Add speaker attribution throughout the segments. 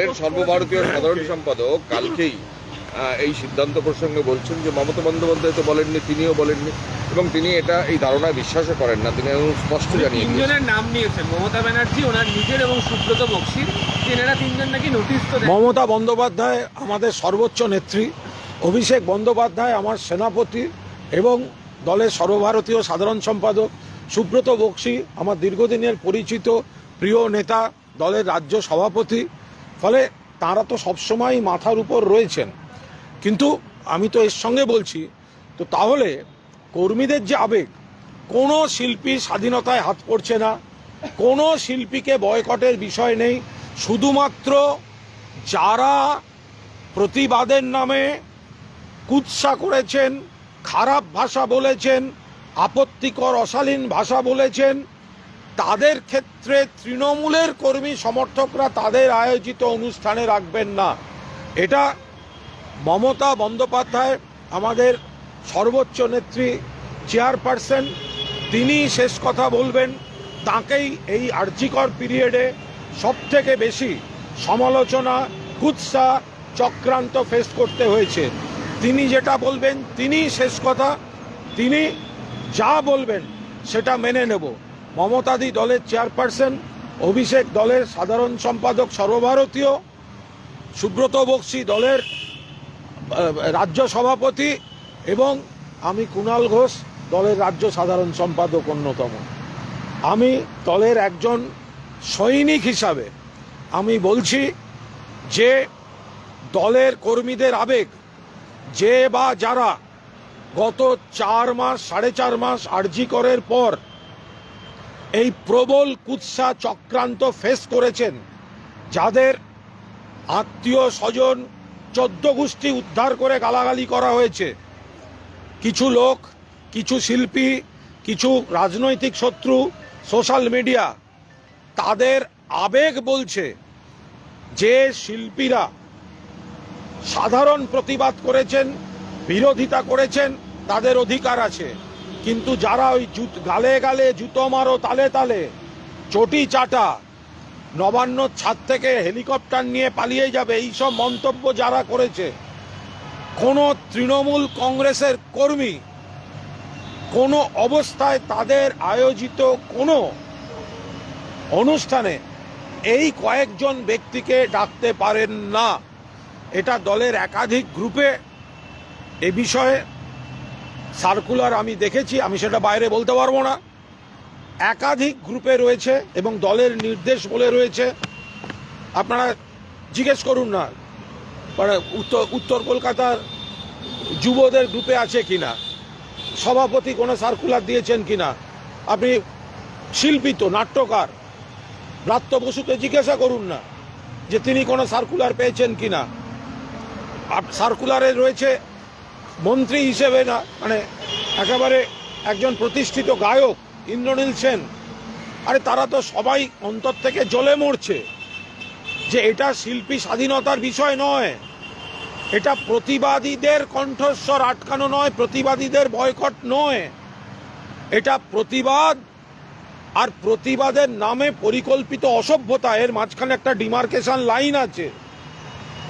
Speaker 1: দলের সর্বভারতীয় সাধারণ সম্পাদক কালকেই এই সিদ্ধান্ত প্রসঙ্গে বলছেন যে মমতা বন্দ্যোপাধ্যায় তো বলেননি তিনিও বলেননি এবং তিনি এটা এই ধারণায় বিশ্বাসও করেন না তিনি স্পষ্ট জানিয়ে
Speaker 2: তিনজনের নাম নিয়েছেন মমতা ব্যানার্জি ওনার নিজের এবং সুব্রত বক্সির এনারা তিনজন নাকি নোটিশ তো
Speaker 3: মমতা বন্দ্যোপাধ্যায় আমাদের সর্বোচ্চ নেত্রী অভিষেক বন্দ্যোপাধ্যায় আমার সেনাপতি এবং দলের সর্বভারতীয় সাধারণ সম্পাদক সুব্রত বক্সি আমার দীর্ঘদিনের পরিচিত প্রিয় নেতা দলের রাজ্য সভাপতি ফলে তারা তো সবসময় মাথার উপর রয়েছেন। কিন্তু আমি তো এর সঙ্গে বলছি, তো তাহলে কর্মীদের যে আবেগ, কোনো শিল্পী স্বাধীনতায় হাত পড়ছে না, কোনো শিল্পীকে বয়কটের বিষয় নেই, শুধুমাত্র যারা প্রতিবাদের নামে কুৎসা করেছেন, খারাপ ভাষা বলেছেন, আপত্তিকর, অশালীন ভাষা বলেছেন তাদের ক্ষেত্রে তৃণমূলের কর্মী সমর্থকরা তাদের আয়োজিত অনুষ্ঠানে রাখবেন না। এটা মমতা বন্দ্যোপাধ্যায়, আমাদের সর্বোচ্চ নেত্রী চেয়ারপারসন, তিনি শেষ কথা বলবেন। তাকেই এই আর্জিকর পিরিয়ডে সব থেকে বেশি সমালোচনা, কুৎসা চক্রান্ত ফেস করতে হয়েছে। তিনি যেটা বলবেন তিনি শেষ কথা, তিনি যা বলবেন সেটা মেনে নেব। মমতাদি দলের চেয়ারপারসন, অভিষেক দলের সাধারণ সম্পাদক সর্বভারতীয়, সুব্রত বক্সি দলের রাজ্য সভাপতি এবং আমি কুণাল ঘোষ দলের রাজ্য সাধারণ সম্পাদক অন্যতম। আমি দলের একজন সৈনিক হিসাবে আমি বলছি যে দলের কর্মীদের আবেগ, যে বা যারা গত চার মাস, সাড়ে চার মাস আর্জি করের পর এই প্রবল কুৎসা চক্রান্ত ফেস করেছেন, যাদের আত্মীয় স্বজন চোদ্দ গোষ্ঠী উদ্ধার করে গালাগালি করা হয়েছে। কিছু লোক, কিছু শিল্পী, কিছু রাজনৈতিক শত্রু, সোশ্যাল মিডিয়া, তাদের আবেগ বলছে যে শিল্পীরা সাধারণ প্রতিবাদ করেছেন, বিরোধিতা করেছেন, তাদের অধিকার আছে। কিন্তু যারা ওই গালে গালে জুতো মারো, তালে তালে, চটি চাটা, নবান্ন ছাদ থেকে হেলিকপ্টার নিয়ে পালিয়ে যাবে এই সব মন্তব্য যারা করেছে, কোনো তৃণমূল কংগ্রেসের কর্মী, কোনো অবস্থায় তাদের আয়োজিত কোনো অনুষ্ঠানে এই কয়েকজন ব্যক্তিকে ডাকতে পারেন না। এটা দলের একাধিক গ্রুপে এ বিষয়ে সার্কুলার আমি দেখেছি, আমি সেটা বাইরে বলতে পারব না। একাধিক গ্রুপে রয়েছে এবং দলের নির্দেশ বলে রয়েছে। আপনারা জিজ্ঞেস করুন না মানে উত্তর উত্তর কলকাতার যুবদের গ্রুপে আছে কিনা? সভাপতি কোনো সার্কুলার দিয়েছেন কিনা? আপনি শিল্পী তো, নাট্যকার। ব্রাত্য বসুকে জিজ্ঞাসা করুন না যে তিনি কোনো সার্কুলার পেয়েছেন কিনা। আপ- সার্কুলারে রয়েছে মন্ত্রী হিসেবে না মানে একেবারে একজন প্রতিষ্ঠিত গায়ক, ইন্দ্রনীল সেন, আরে তারা তো সবাই অন্তর থেকে জ্বলে মরছে যে এটা শিল্পী স্বাধীনতার বিষয় নয়। এটা প্রতিবাদীদের কণ্ঠস্বর আটকানো নয়, প্রতিবাদীদের বয়কট নয়। এটা প্রতিবাদ আর প্রতিবাদের নামে পরিকল্পিত অসভ্যতা, এর মাঝখানে একটা ডিমার্কেশন লাইন আছে।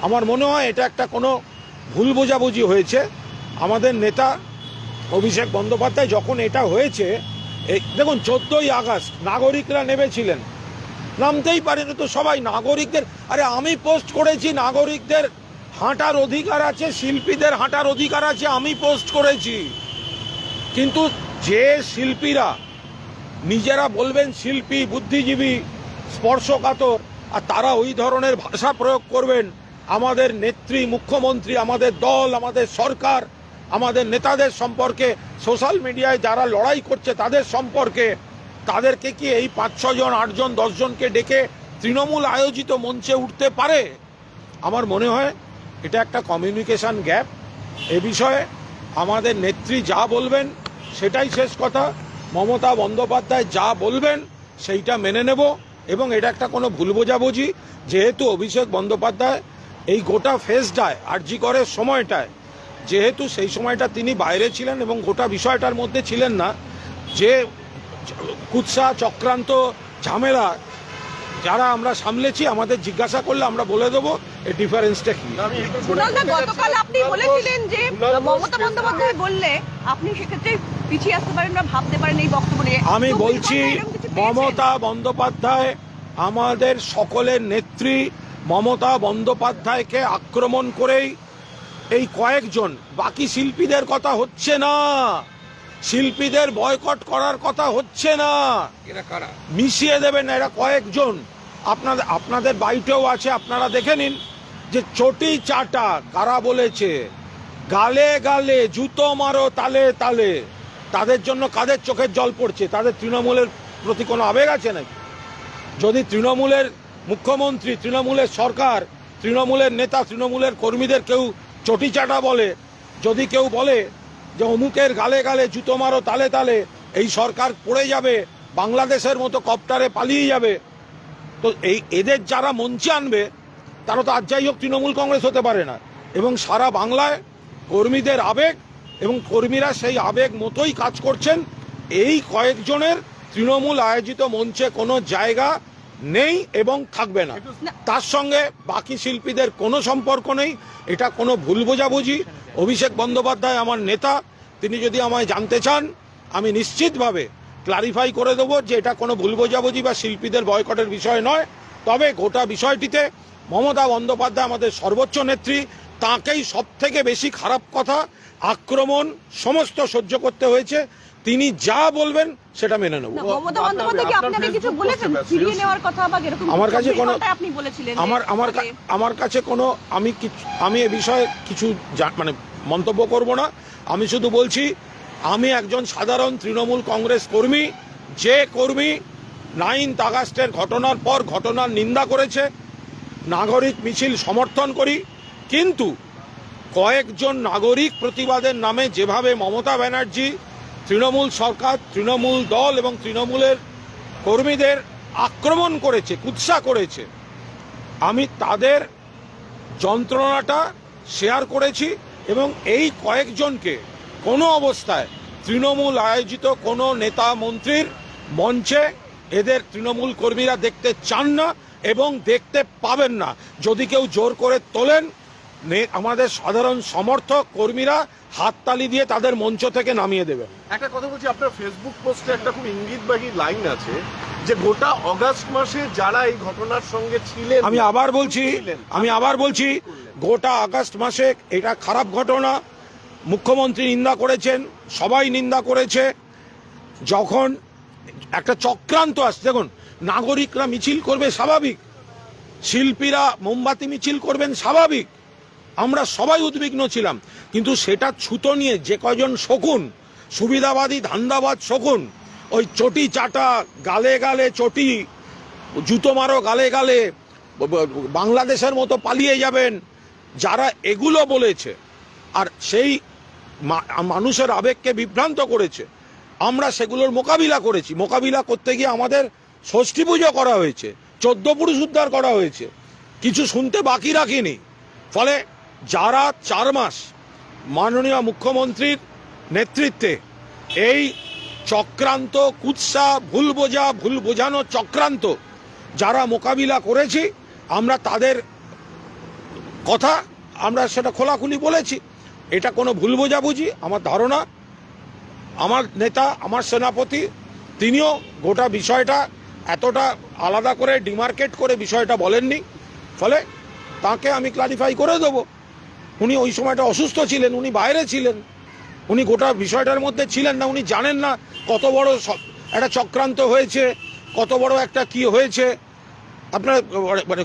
Speaker 3: আমার মনে হয় এটা একটা কোনো ভুল বোঝাবুঝি হয়েছে। আমাদের নেতা অভিষেক বন্দ্যোপাধ্যায় যখন এটা হয়েছে দেখুন চোদ্দই আগস্ট নাগরিকরা নেমেছিলেন। নামতেই পারেনি তো সবাই, নাগরিকদের, আরে আমি পোস্ট করেছি, নাগরিকদের হাঁটার অধিকার আছে, শিল্পীদের হাঁটার অধিকার আছে, আমি পোস্ট করেছি। কিন্তু যে শিল্পীরা নিজেরা বলবেন শিল্পী, বুদ্ধিজীবী, স্পর্শকাতর, আর তারা ওই ধরনের ভাষা প্রয়োগ করবেন, আমাদের নেত্রী, মুখ্যমন্ত্রী, আমাদের দল, আমাদের সরকার আমাদের নেতাদের সম্পর্কে সোশ্যাল মিডিয়ায় যারা লড়াই করছে তাদের সম্পর্কে, তাদেরকে কি এই পাঁচ ছজন আটজন দশজনকে ডেকে তৃণমূল আয়োজিত মঞ্চে উঠতে পারে? আমার মনে হয় এটা একটা কমিউনিকেশান গ্যাপ এ বিষয়ে আমাদের নেত্রী যা বলবেন, সেটাই শেষ কথা। মমতা বন্দ্যোপাধ্যায় যা বলবেন, সেইটা মেনে নেব এবং এটা একটা কোনো ভুল বোঝাবুঝি। যেহেতু অভিষেক বন্দ্যোপাধ্যায় এই গোটা ফেসটায় আরজি করের সময়টায় যেহেতু সেই সময়টা তিনি বাইরে ছিলেন এবং গোটা বিষয়টার মধ্যে ছিলেন না যে কুৎসা চক্রান্ত ঝামেলা যারা আমরা সামলেছি আমাদের জিজ্ঞাসা করলে আমরা বলে দেবো এই ডিফারেন্সটা কি
Speaker 4: গতকাল আপনি বলেছিলেন যে মমতা বন্দ্যোপাধ্যায় বললে আপনি সেক্ষেত্রে পিছিয়ে আসতে পারেন না ভাবতে পারেন এই বক্তব্য নিয়ে।
Speaker 3: আমি বলছি? মমতা বন্দ্যোপাধ্যায় আমাদের সকলের নেত্রী। মমতা বন্দ্যোপাধ্যায়কে আক্রমণ করেই এই কয়েকজন বাকি শিল্পীদের কথা হচ্ছে না। শিল্পীদের বয়কট করার কথা হচ্ছে না। মিশিয়ে দেবেন এরা কয়েকজন। আপনাদের আপনাদের বাড়িতেও আছে আপনারা দেখে নিন যে চটি চাটা কারা বলেছে। গালে গালে জুতো মারো তালে তালে। তাদের জন্য কাদের চোখের জল পড়ছে? তাদের তৃণমূলের প্রতি কোনো আবেগ আছে নাকি? যদি তৃণমূলের মুখ্যমন্ত্রী তৃণমূলের সরকার তৃণমূলের নেতা তৃণমূলের কর্মীদের কেউ চটি চাটা বলে। যদি কেউ বলে যে অমুকের গালে গালে জুতো মারো, তালে তালে, এই সরকার পড়ে যাবে, বাংলাদেশের মতো কপ্টারে পালিয়ে যাবে, তো এই এদের যারা মঞ্চে আনবে, তারা তো আজ যাই হোক তৃণমূল কংগ্রেস হতে পারে না। এবং সারা বাংলায় কর্মীদের আবেগ এবং কর্মীরা সেই আবেগ মতোই কাজ করছেন, এই কয়েকজনের তৃণমূল আয়োজিত মঞ্চে কোনো জায়গা নেই এবং থাকবে না। তার সঙ্গে বাকি শিল্পীদের কোনো সম্পর্ক নেই এটা কোনো ভুল বোঝাবুঝি। অভিষেক বন্দ্যোপাধ্যায় আমার নেতা তিনি যদি আমায় জানতে চান আমি নিশ্চিতভাবে ক্লারিফাই করে দেবো যে এটা কোনো ভুল বোঝাবুঝি বা শিল্পীদের বয়কটের বিষয় নয়। তবে গোটা বিষয়টিতে মমতা বন্দ্যোপাধ্যায় আমাদের সর্বোচ্চ নেত্রী তাকেই সব থেকে বেশি খারাপ কথা আক্রমণ সমস্ত সহ্য করতে হয়েছে। তিনি যা বলবেন সেটা মেনে নেব।
Speaker 4: না, মমতা বন্দ্যোপাধ্যায় কি আপনাকে কিছু বলেছেন? ফিরিয়ে নেওয়ার কথা বা এরকম
Speaker 3: আমার কাছে কোনো- আমার আমার আমার কাছে কোনো আমি আমি এ বিষয়ে কিছু মানে মন্তব্য করব না। আমি শুধু বলছি আমি একজন সাধারণ তৃণমূল কংগ্রেস কর্মী যে কর্মী নাইন্থ আগস্টের ঘটনার পর ঘটনার নিন্দা করেছে নাগরিক মিছিল সমর্থন করি কিন্তু কয়েকজন নাগরিক প্রতিবাদের নামে যেভাবে মমতা ব্যানার্জি তৃণমূল সরকার, তৃণমূল দল এবং তৃণমূলের কর্মীদের আক্রমণ করেছে, কুৎসা করেছে। আমি তাদের যন্ত্রণাটা শেয়ার করেছি এবং এই কয়েকজনকে কোনো অবস্থায় তৃণমূল আয়োজিত কোনো নেতা মন্ত্রীর মঞ্চে এদের তৃণমূল কর্মীরা দেখতে চান না এবং দেখতে পাবেন না। যদি কেউ জোর করে তোলেন আমাদের সাধারণ সমর্থক কর্মীরা হাততালি দিয়ে তাদের মঞ্চ থেকে নামিয়ে দেবে।
Speaker 5: একটা কথা বলছি আপনার ফেসবুক পোস্টে একটা খুব ইঙ্গিতবাহী লাইন আছে যে গোটা অগাস্ট মাসে যারা এই ঘটনার সঙ্গে ছিলেন
Speaker 3: আমি আবার বলছি আমি আবার বলছি গোটা আগস্ট মাসে এটা খারাপ ঘটনা। মুখ্যমন্ত্রী নিন্দা করেছেন সবাই নিন্দা করেছে। যখন একটা চক্রান্ত আসছে দেখুন নাগরিকরা মিছিল করবে স্বাভাবিক শিল্পীরা মোমবাতি মিছিল করবেন স্বাভাবিক। আমরা সবাই উদ্বিগ্ন ছিলাম, কিন্তু সেটা ছুতো নিয়ে যে কয়জন শকুন, সুবিধাবাদী ধান্দাবাদ শকুন, ওই চটি চাটা গালে গালে চটি, জুতো মারো গালে গালে বাংলাদেশের মতো পালিয়ে যাবেন, যারা এগুলো বলেছে, আর সেই মানুষের আবেগকে বিভ্রান্ত করেছে, আমরা সেগুলোর মোকাবিলা করেছি। মোকাবিলা করতে গিয়ে আমাদের ষষ্ঠী পুজো করা হয়েছে, চোদ্দ পুরুষ উদ্ধার করা হয়েছে, কিছু শুনতে বাকি রাখিনি। ফলে যারা চার মাস মাননীয় মুখ্যমন্ত্রীর নেতৃত্বে এই চক্রান্ত কুৎসা, ভুল বোঝা, ভুল বোঝানো চক্রান্ত যারা মোকাবিলা করেছি, আমরা তাদের কথা আমরা সেটা খোলাখুলি বলেছি। এটা কোনো ভুল বোঝাবুঝি, আমার ধারণা। আমার নেতা, আমার সেনাপতি, তিনিও গোটা বিষয়টা এতটা আলাদা করে, ডিমার্কেট করে বিষয়টা বলেননি। ফলে তাকে আমি ক্লারিফাই করে দেবো। উনি ওই সময়টা অসুস্থ ছিলেন, উনি বাইরে ছিলেন। উনি গোটা বিষয়টার মধ্যে ছিলেন না, উনি জানেন না কত বড় একটা চক্রান্ত হয়েছে, কত বড় একটা কি হয়েছে। আপনার মানে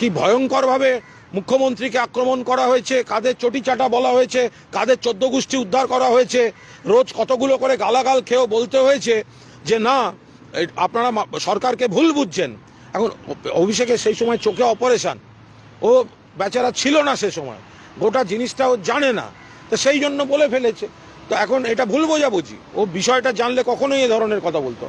Speaker 3: কি ভয়ঙ্করভাবে মুখ্যমন্ত্রীকে আক্রমণ করা হয়েছে, কাদের চটিচাটা বলা হয়েছে, কাদের চোদ্দ গোষ্ঠী উদ্ধার করা হয়েছে, রোজ কতগুলো করে গালাগাল খেয়েও বলতে হয়েছে যে, না আপনারা সরকারকে ভুল বুঝছেন। এখন অভিষেকের সেই সময় চোখে অপারেশান। ও বেচারা ছিল না সে সময়। গোটা জিনিসটা ও জানে না। তো সেই জন্য বলে ফেলেছে। তো এখন এটা ভুল বোঝাবুঝি। ও বিষয়টা জানলে কখনোই এ ধরনের কথা বলতো